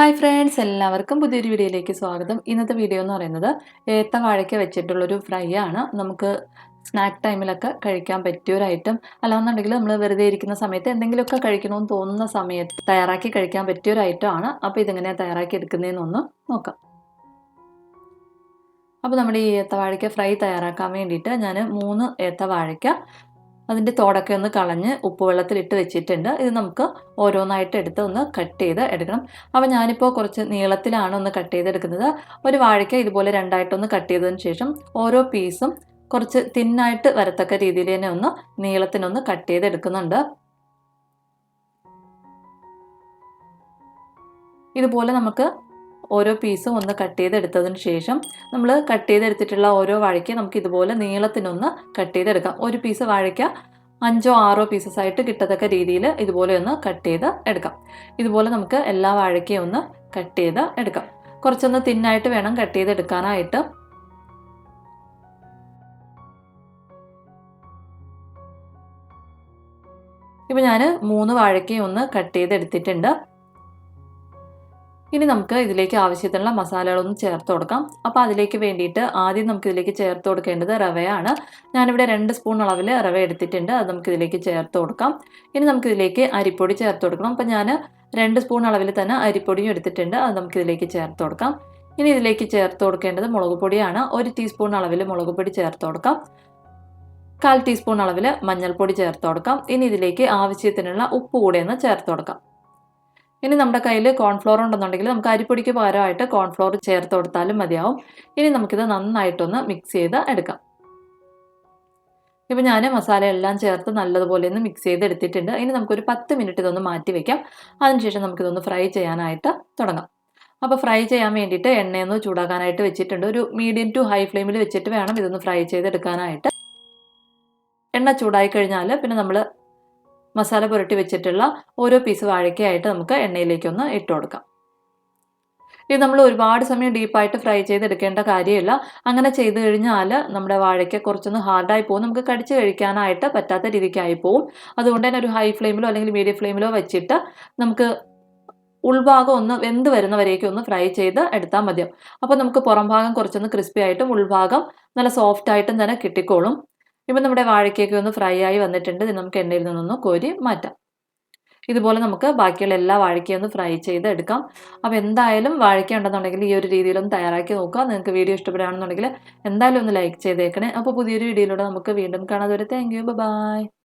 Hi friends എല്ലാവർക്കും പുതിയൊരു വീഡിയോയിലേക്ക് സ്വാഗതം. ഇന്നത്തെ വീഡിയോ എന്ന് പറയുന്നത് ഏത്ത വാഴയ്ക്ക വെച്ചിട്ടുള്ളൊരു ഫ്രൈ ആണ്. നമുക്ക് സ്നാക്ക് ടൈമിലൊക്കെ കഴിക്കാൻ പറ്റിയ ഒരു ഐറ്റം അല്ലാന്നുണ്ടെങ്കിൽ നമ്മൾ വെറുതെ ഇരിക്കുന്ന സമയത്ത് എന്തെങ്കിലുമൊക്കെ കഴിക്കണമെന്ന് തോന്നുന്ന സമയത്ത് തയ്യാറാക്കി കഴിക്കാൻ പറ്റിയ ഒരു ഐറ്റം ആണ്. അപ്പോൾ ഇതെങ്ങനെയാണ് തയ്യാറാക്കി എടുക്കുന്നതെന്നൊന്ന് നോക്കാം. അപ്പോൾ നമ്മുടെ ഈ ഏത്തവാഴയ്ക്ക ഫ്രൈ തയ്യാറാക്കാൻ വേണ്ടിയിട്ട് ഞാൻ മൂന്ന് ഏത്തവാഴയ്ക്ക അതിന്റെ തോടൊക്കെ ഒന്ന് കളഞ്ഞ് ഉപ്പുവെള്ളത്തിലിട്ട് വെച്ചിട്ടുണ്ട്. ഇത് നമുക്ക് ഓരോന്നായിട്ട് എടുത്ത് ഒന്ന് കട്ട് ചെയ്ത് എടുക്കണം. അപ്പോൾ ഞാനിപ്പോൾ കുറച്ച് നീളത്തിലാണ് ഒന്ന് കട്ട് ചെയ്തെടുക്കുന്നത്. ഒരു വാഴയ്ക്ക ഇതുപോലെ രണ്ടായിട്ടൊന്ന് കട്ട് ചെയ്തതിന് ശേഷം ഓരോ പീസും കുറച്ച് തിന്നായിട്ട് വരത്തക്ക രീതിയിൽ തന്നെ ഒന്ന് നീളത്തിനൊന്ന് കട്ട് ചെയ്തെടുക്കുന്നുണ്ട്. ഇതുപോലെ നമുക്ക് ഓരോ പീസും ഒന്ന് കട്ട് ചെയ്തെടുത്തതിന് ശേഷം നമ്മൾ കട്ട് ചെയ്തെടുത്തിട്ടുള്ള ഓരോ വാഴയ്ക്ക് നമുക്ക് ഇതുപോലെ നീളത്തിനൊന്ന് കട്ട് ചെയ്തെടുക്കാം. ഒരു പീസ് വാഴയ്ക്ക അഞ്ചോ ആറോ പീസസ് ആയിട്ട് കിട്ടത്തക്ക രീതിയിൽ ഇതുപോലെ ഒന്ന് കട്ട് ചെയ്ത് എടുക്കാം. ഇതുപോലെ നമുക്ക് എല്ലാ വാഴയ്ക്കയും ഒന്ന് കട്ട് ചെയ്ത് എടുക്കാം. കുറച്ചൊന്ന് തിന്നായിട്ട് വേണം കട്ട് ചെയ്തെടുക്കാനായിട്ട്. ഇപ്പം ഞാൻ മൂന്ന് വാഴയ്ക്കയും ഒന്ന് കട്ട് ചെയ്തെടുത്തിട്ടുണ്ട്. ഇനി നമുക്ക് ഇതിലേക്ക് ആവശ്യത്തിനുള്ള മസാലകളൊന്നും ചേർത്ത് കൊടുക്കാം. അപ്പോൾ അതിലേക്ക് വേണ്ടിയിട്ട് ആദ്യം നമുക്ക് ഇതിലേക്ക് ചേർത്ത് കൊടുക്കേണ്ടത് റവയാണ്. ഞാനിവിടെ രണ്ട് സ്പൂൺ അളവിൽ റവ എടുത്തിട്ടുണ്ട്. അത് നമുക്ക് ഇതിലേക്ക് ചേർത്ത് കൊടുക്കാം. ഇനി നമുക്ക് ഇതിലേക്ക് അരിപ്പൊടി ചേർത്ത് കൊടുക്കണം. അപ്പോൾ ഞാൻ രണ്ട് സ്പൂൺ അളവിൽ തന്നെ അരിപ്പൊടിയും എടുത്തിട്ടുണ്ട്. അത് നമുക്ക് ഇതിലേക്ക് ചേർത്ത് കൊടുക്കാം. ഇനി ഇതിലേക്ക് ചേർത്ത് കൊടുക്കേണ്ടത് മുളക് പൊടിയാണ്. ഒരു ടീസ്പൂൺ അളവിൽ മുളക് പൊടി ചേർത്ത് കൊടുക്കാം. കാൽ ടീസ്പൂൺ അളവിൽ മഞ്ഞൾപ്പൊടി ചേർത്ത് കൊടുക്കാം. ഇനി ഇതിലേക്ക് ആവശ്യത്തിനുള്ള ഉപ്പ് കൂടെ ഒന്ന് ചേർത്ത് കൊടുക്കാം. ഇനി നമ്മുടെ കയ്യിൽ കോൺഫ്ലോർ ഉണ്ടെന്നുണ്ടെങ്കിൽ നമുക്ക് അരിപ്പൊടിക്ക് പകരമായിട്ട് കോൺഫ്ലോർ ചേർത്ത് കൊടുത്താലും മതിയാവും. ഇനി നമുക്കിത് നന്നായിട്ടൊന്ന് മിക്സ് ചെയ്ത് എടുക്കാം. ഇപ്പം ഞാൻ മസാല എല്ലാം ചേർത്ത് നല്ലതുപോലെ ഒന്ന് മിക്സ് ചെയ്ത് എടുത്തിട്ടുണ്ട്. ഇനി നമുക്കൊരു പത്ത് മിനിറ്റ് ഇതൊന്ന് മാറ്റി വെക്കാം. അതിനുശേഷം നമുക്കിതൊന്ന് ഫ്രൈ ചെയ്യാനായിട്ട് തുടങ്ങാം. അപ്പോൾ ഫ്രൈ ചെയ്യാൻ വേണ്ടിയിട്ട് എണ്ണയൊന്ന് ചൂടാക്കാനായിട്ട് വെച്ചിട്ടുണ്ട്. ഒരു മീഡിയം ടു ഹൈ ഫ്ലെയിമിൽ വെച്ചിട്ട് വേണം ഇതൊന്ന് ഫ്രൈ ചെയ്തെടുക്കാനായിട്ട്. എണ്ണ ചൂടായി കഴിഞ്ഞാൽ പിന്നെ നമ്മൾ മസാല പുരട്ടി വെച്ചിട്ടുള്ള ഓരോ പീസ് വാഴയ്ക്കായിട്ട് നമുക്ക് എണ്ണയിലേക്കൊന്ന് ഇട്ട് കൊടുക്കാം. ഇത് നമ്മൾ ഒരുപാട് സമയം ഡീപ്പായിട്ട് ഫ്രൈ ചെയ്തെടുക്കേണ്ട കാര്യമില്ല. അങ്ങനെ ചെയ്ത് കഴിഞ്ഞാൽ നമ്മുടെ വാഴയ്ക്ക കുറച്ചൊന്ന് ഹാർഡായി പോകും. നമുക്ക് കടിച്ച് കഴിക്കാനായിട്ട് പറ്റാത്ത രീതിക്കായി പോകും. അതുകൊണ്ട് തന്നെ ഒരു ഹൈ ഫ്ലെയിമിലോ അല്ലെങ്കിൽ മീഡിയം ഫ്ലെയിമിലോ വെച്ചിട്ട് നമുക്ക് ഉൾഭാഗം ഒന്ന് വെന്ത് വരുന്നവരേക്കും ഒന്ന് ഫ്രൈ ചെയ്ത് എടുത്താൽ മതിയാവും. അപ്പോൾ നമുക്ക് പുറംഭാഗം കുറച്ചൊന്ന് ക്രിസ്പി ആയിട്ടും ഉൾഭാഗം നല്ല സോഫ്റ്റ് ആയിട്ടും തന്നെ കിട്ടിക്കോളും. ഇപ്പം നമ്മുടെ വാഴയ്ക്കൊക്കെ ഒന്ന് ഫ്രൈ ആയി വന്നിട്ടുണ്ട്. ഇത് നമുക്ക് എണ്ണയിൽ നിന്നൊന്ന് കോരി മാറ്റാം. ഇതുപോലെ നമുക്ക് ബാക്കിയുള്ള എല്ലാ വാഴയ്ക്കയും ഒന്ന് ഫ്രൈ ചെയ്ത് എടുക്കാം. അപ്പോൾ എന്തായാലും വാഴയ്ക്ക ഉണ്ടെന്നുണ്ടെങ്കിൽ ഈ ഒരു രീതിയിലൊന്ന് തയ്യാറാക്കി നോക്കുക. നിങ്ങൾക്ക് വീഡിയോ ഇഷ്ടപ്പെടുകയാണെന്നുണ്ടെങ്കിൽ എന്തായാലും ഒന്ന് ലൈക്ക് ചെയ്തേക്കണേ. അപ്പോൾ പുതിയൊരു വീഡിയോയിലൂടെ നമുക്ക് വീണ്ടും കാണാതെ വരെ താങ്ക് യു ബൈ